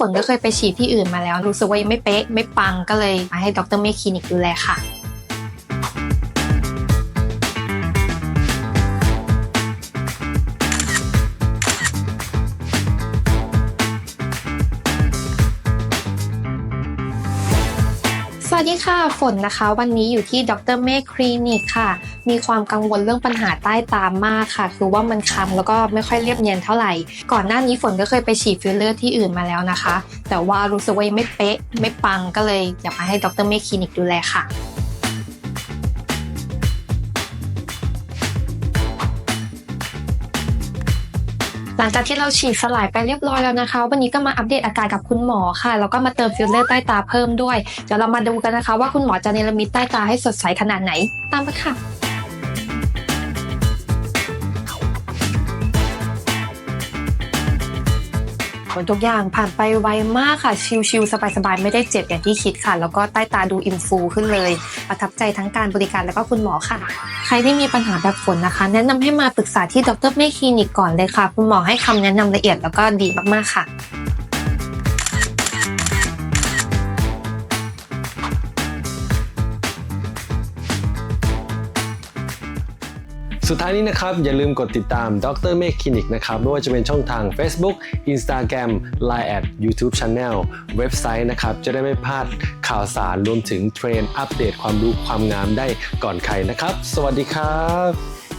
ฝนก็เคยไปฉีดที่อื่นมาแล้ว รู้สึกว่ายังไม่เป๊ะไม่ปังก็เลยมาให้ดรเมฆคลินิกดูแลค่ะ วัสดีค่ะ ฝนนะคะ วันนี้อยู่ที่ดรเมฆคลินิกค่ะ มีความกังวลเรื่องปัญหาใต้ตามากค่ะ คือว่ามันคล้ำแล้วก็ไม่ค่อยเรียบเนียนเท่าไหร่ ก่อนหน้านี้ฝนก็เคยไปฉีดฟิลเลอร์ที่อื่นมาแล้วนะคะ แต่ว่ารู้สึกว่ายังไม่เป๊ะไม่ปังก็เลยอยากมาให้ดรเมฆคลินิกดูแลค่ะ หลังจากที่เราฉีดสลายไปเรียบร้อยแล้วนะคะ วันนี้ก็มาอัปเดตอาการกับคุณหมอค่ะแล้วก็มาเติมฟิลเลอร์ใต้ตาเพิ่มด้วย เดี๋ยวเรามาดูกันนะคะ ว่าคุณหมอจะเนรมิตใต้ตาให้สดใสขนาดไหน ตามมาค่ะ ผลทุกอย่างผ่านไปไวมากค่ะ ชิลๆสบายๆ ไม่ได้เจ็บอย่างที่คิดค่ะ แล้วก็ใต้ตาดูอิ่มฟูขึ้นเลย ประทับใจทั้งการบริการแล้วก็คุณหมอค่ะ ใครที่มีปัญหาแบบฝนนะคะ แนะนำให้มาปรึกษาที่ดรเมฆคลินิกก่อนเลยค่ะ คุณหมอให้คำแนะนำละเอียดแล้วก็ดีมากๆค่ะ สุดท้ายนี้นะครับ อย่าลืมกดติดตามดรเมฆคลินิกนะครับไม่ว่าจะเป็นช่องทาง Facebook Instagram Line แอด YouTube Channel เว็บไซต์นะครับ จะได้ไม่พลาดข่าวสารรวมถึงเทรนด์อัปเดตความรู้ความงามได้ก่อนใครนะครับ สวัสดีครับ